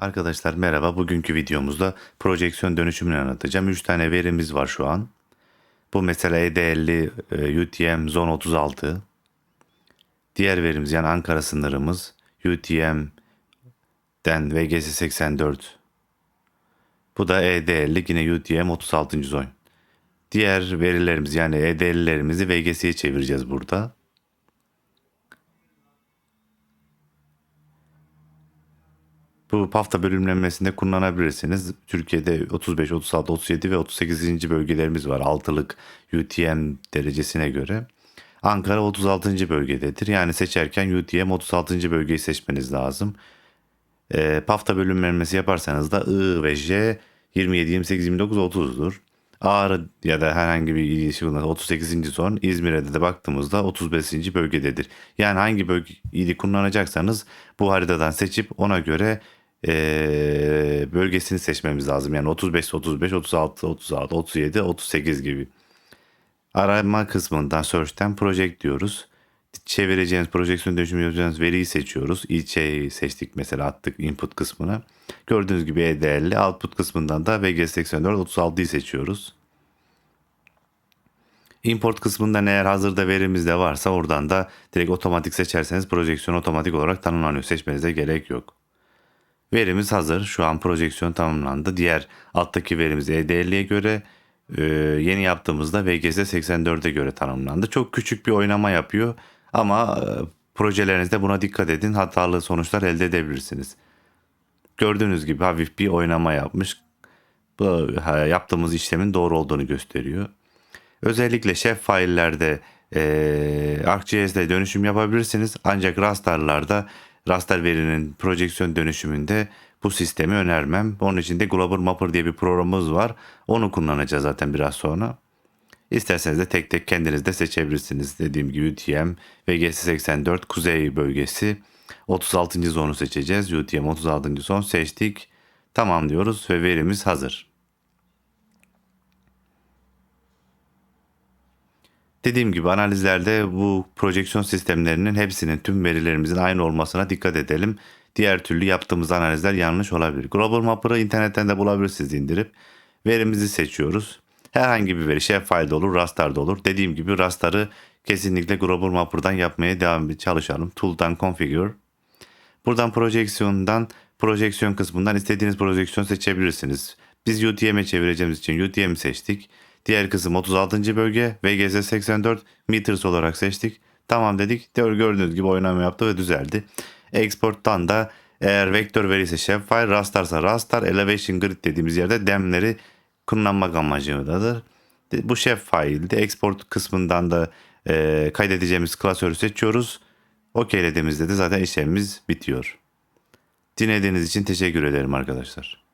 Arkadaşlar merhaba. Bugünkü videomuzda projeksiyon dönüşümünü anlatacağım. 3 tane verimiz var şu an. Bu mesela ED50 e, UTM Zone 36. Diğer verimiz yani Ankara sınırımız UTM'den VGS 84. Bu da ED50 yine UTM 36. zone. Diğer verilerimiz yani ED50'lerimizi VGS'ye çevireceğiz burada. Bu pafta bölümlenmesinde kullanabilirsiniz. Türkiye'de 35, 36, 37 ve 38. bölgelerimiz var. Altılık UTM derecesine göre. Ankara 36. bölgededir. Yani seçerken UTM 36. bölgeyi seçmeniz lazım. E, pafta bölümlenmesi yaparsanız da I ve J 27, 28, 29, 30'dur. Ağrı ya da herhangi bir ilişki 38. zon İzmir'e de baktığımızda 35. bölgededir. Yani hangi bölge ili kullanacaksanız bu haritadan seçip ona göre eee, bölgesini seçmemiz lazım. Yani 35, 35, 36, 36, 37, 38 gibi. Arama kısmından search'ten project diyoruz. Çevireceğiniz projeksiyon dönüşümü veriyi seçiyoruz. İlçeyi seçtik mesela attık input kısmına. Gördüğünüz gibi ED50 output kısmından da VG84 36'yı seçiyoruz. Import kısmından eğer hazırda verimiz de varsa oradan da direkt otomatik seçerseniz projeksiyon otomatik olarak tanımlanıyor. Seçmenize gerek yok. Verimiz hazır. Şu an projeksiyon tamamlandı. Diğer alttaki verimiz ED50'ye göre e, yeni yaptığımızda VGS 84'e göre tanımlandı. Çok küçük bir oynama yapıyor ama e, projelerinizde buna dikkat edin. Hatalı sonuçlar elde edebilirsiniz. Gördüğünüz gibi hafif bir oynama yapmış. Bu yaptığımız işlemin doğru olduğunu gösteriyor. Özellikle şef faillerde e, ArcGIS'de dönüşüm yapabilirsiniz. Ancak rasterlarda raster verinin projeksiyon dönüşümünde bu sistemi önermem. Onun için de Global Mapper diye bir programımız var. Onu kullanacağız zaten biraz sonra. İsterseniz de tek tek kendiniz de seçebilirsiniz. Dediğim gibi UTM, VGS 84, Kuzey bölgesi. 36. zonu seçeceğiz. UTM 36. zon seçtik. Tamam diyoruz ve verimiz hazır. Dediğim gibi analizlerde bu projeksiyon sistemlerinin hepsinin tüm verilerimizin aynı olmasına dikkat edelim. Diğer türlü yaptığımız analizler yanlış olabilir. Global Mapper'ı internetten de bulabilirsiniz indirip. Verimizi seçiyoruz. Herhangi bir veri şef file olur, raster de olur. Dediğim gibi raster'ı kesinlikle Global Mapper'dan yapmaya devam çalışalım. Tool'dan configure. Buradan projeksiyondan projeksiyon kısmından istediğiniz projeksiyon seçebilirsiniz. Biz UTM'e çevireceğimiz için UTM seçtik. Diğer kısım 36. bölge VGS 84 meters olarak seçtik. Tamam dedik. Teori gördüğünüz gibi oynama yaptı ve düzeldi. Export'tan da eğer vektör veri ise shapefile, rastersa raster, elevation grid dediğimiz yerde demleri kullanmak amacındadır. Bu shapefile'de export kısmından da e, kaydedeceğimiz klasörü seçiyoruz. OK'lediğimizde de zaten işlemimiz bitiyor. Dinlediğiniz için teşekkür ederim arkadaşlar.